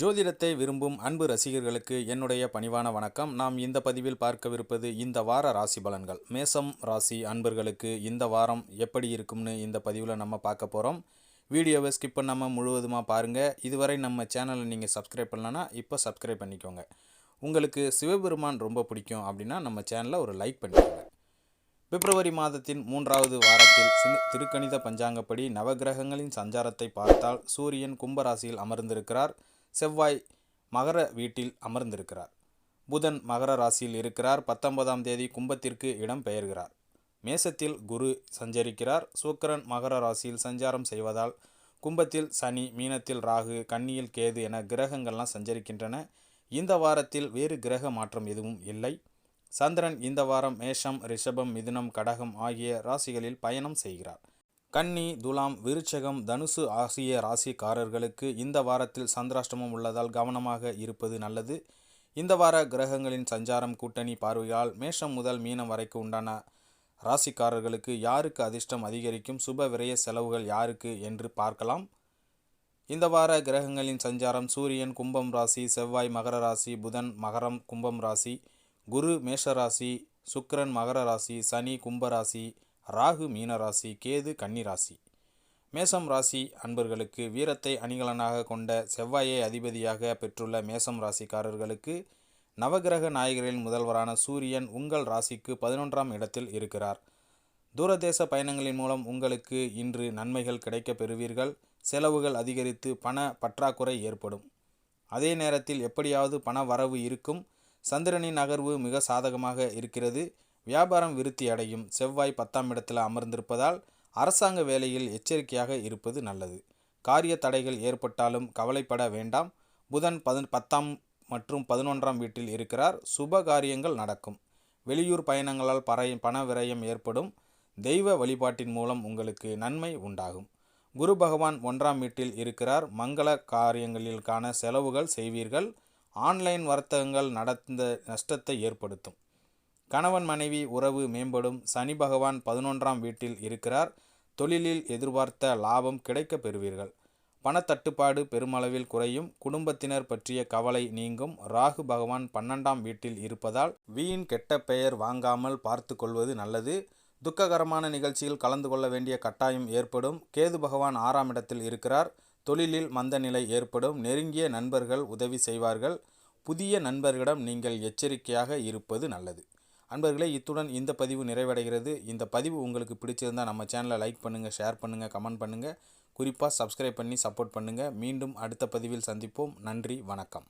ஜோதிடத்தை விரும்பும் அன்பு ரசிகர்களுக்கு என்னுடைய பணிவான வணக்கம். நாம் இந்த பதிவில் பார்க்கவிருப்பது இந்த வார ராசி பலன்கள். மேசம் ராசி அன்பர்களுக்கு இந்த வாரம் எப்படி இருக்கும்னு இந்த பதிவில் நம்ம பார்க்க போகிறோம் வீடியோவை ஸ்கிப் பண்ணாமல் முழுவதுமாக பாருங்கள் இதுவரை நம்ம சேனலை நீங்கள் சப்ஸ்கிரைப் பண்ணலன்னா இப்போ சப்ஸ்கிரைப் பண்ணிக்கோங்க. உங்களுக்கு சிவபெருமான் ரொம்ப பிடிக்கும் அப்படின்னா நம்ம சேனலை ஒரு லைக் பண்ணிக்கோங்க. பிப்ரவரி மாதத்தின் மூன்றாவது வாரத்தில் திருக்கணித பஞ்சாங்கப்படி நவகிரகங்களின் சஞ்சாரத்தை பார்த்தால் சூரியன் கும்பராசியில் அமர்ந்திருக்கிறார். செவ்வாய் மகர வீட்டில் அமர்ந்திருக்கிறார். புதன் மகர ராசியில் இருக்கிறார். பத்தொன்பதாம் தேதி கும்பத்திற்கு இடம் பெயர்கிறார். மேசத்தில் குரு சஞ்சரிக்கிறார். சுக்கிரன் மகர ராசியில் சஞ்சாரம் செய்வதால் கும்பத்தில் சனி மீனத்தில் ராகு கன்னியில் கேது என கிரகங்கள்லாம் சஞ்சரிக்கின்றன. இந்த வாரத்தில் வேறு கிரக மாற்றம் எதுவும் இல்லை. சந்திரன் இந்த வாரம் மேஷம் ரிஷபம் மிதுனம் கடகம் ஆகிய ராசிகளில் பயணம் செய்கிறார். கன்னி துலாம் விருச்சகம் தனுசு ஆகிய ராசிக்காரர்களுக்கு இந்த வாரத்தில் சந்திராஷ்டமம் உள்ளதால் கவனமாக இருப்பது நல்லது. இந்த வார கிரகங்களின் சஞ்சாரம் கூட்டணி பார்வையால் மேஷம் முதல் மீனம் வரைக்கு உண்டான ராசிக்காரர்களுக்கு யாருக்கு அதிர்ஷ்டம் அதிகரிக்கும் சுப விரய செலவுகள் யாருக்கு என்று பார்க்கலாம். இந்த வார கிரகங்களின் சஞ்சாரம் சூரியன் கும்பம் ராசி செவ்வாய் மகர ராசி புதன் மகரம் கும்பம் ராசி குரு மேஷராசி சுக்கிரன் மகர ராசி சனி கும்பராசி ராகு மீனராசி கேது கன்னிராசி. மேசம் ராசி அன்பர்களுக்கு வீரத்தை அணிகலனாக கொண்ட செவ்வாயை அதிபதியாக பெற்றுள்ள மேசம் ராசிக்காரர்களுக்கு நவகிரக நாயகரின் முதல்வரான சூரியன் உங்கள் ராசிக்கு பதினொன்றாம் இடத்தில் இருக்கிறார். தூரதேச பயணங்களின் மூலம் உங்களுக்கு இன்று நன்மைகள் கிடைக்கப் பெறுவீர்கள். செலவுகள் அதிகரித்து பண பற்றாக்குறை ஏற்படும். அதே நேரத்தில் எப்படியாவது பண வரவு இருக்கும். சந்திரனின் நகர்வு மிக சாதகமாக இருக்கிறது. வியாபாரம் விருத்தி அடையும் செவ்வாய் பத்தாம் இடத்தில் அமர்ந்திருப்பதால் அரசாங்க வேலையில் எச்சரிக்கையாக இருப்பது நல்லது. காரிய தடைகள் ஏற்பட்டாலும் கவலைப்பட வேண்டாம். புதன் பது பத்தாம் மற்றும் பதினொன்றாம் வீட்டில் இருக்கிறார். சுப காரியங்கள் நடக்கும். வெளியூர் பயணங்களால் பறை பண விரயம் ஏற்படும். தெய்வ வழிபாட்டின் மூலம் உங்களுக்கு நன்மை உண்டாகும். குரு பகவான் ஒன்றாம் வீட்டில் இருக்கிறார். மங்கள காரியங்களிற்கான செலவுகள் செய்வீர்கள். ஆன்லைன் வர்த்தகங்கள் நடந்த நஷ்டத்தை ஏற்படுத்தும். கணவன் மனைவி உறவு மேம்படும். சனி பகவான் பதினொன்றாம் வீட்டில் இருக்கிறார். தொழிலில் எதிர்பார்த்த லாபம் கிடைக்க பெறுவீர்கள். பணத்தட்டுப்பாடு பெருமளவில் குறையும். குடும்பத்தினர் பற்றிய கவலை நீங்கும். ராகு பகவான் பன்னெண்டாம் வீட்டில் இருப்பதால் வீண் கெட்ட பெயர் வாங்காமல் பார்த்து கொள்வது நல்லது. துக்ககரமான நிகழ்ச்சியில் கலந்து கொள்ள வேண்டிய கட்டாயம் ஏற்படும். கேது பகவான் ஆறாம் இடத்தில் இருக்கிறார். தொழிலில் மந்த நிலை ஏற்படும். நெருங்கிய நண்பர்கள் உதவி செய்வார்கள். புதிய நண்பர்களிடம் நீங்கள் எச்சரிக்கையாக இருப்பது நல்லது. அன்பர்களே இத்துடன் இந்த பதிவு நிறைவடைகிறது. இந்த பதிவு உங்களுக்கு பிடிச்சிருந்தால் நம்ம சேனலை லைக் பண்ணுங்கள் ஷேர் பண்ணுங்கள் கமெண்ட் பண்ணுங்கள் குறிப்பாக சப்ஸ்கிரைப் பண்ணி சப்போர்ட் பண்ணுங்கள் மீண்டும் அடுத்த பதிவில் சந்திப்போம். நன்றி வணக்கம்.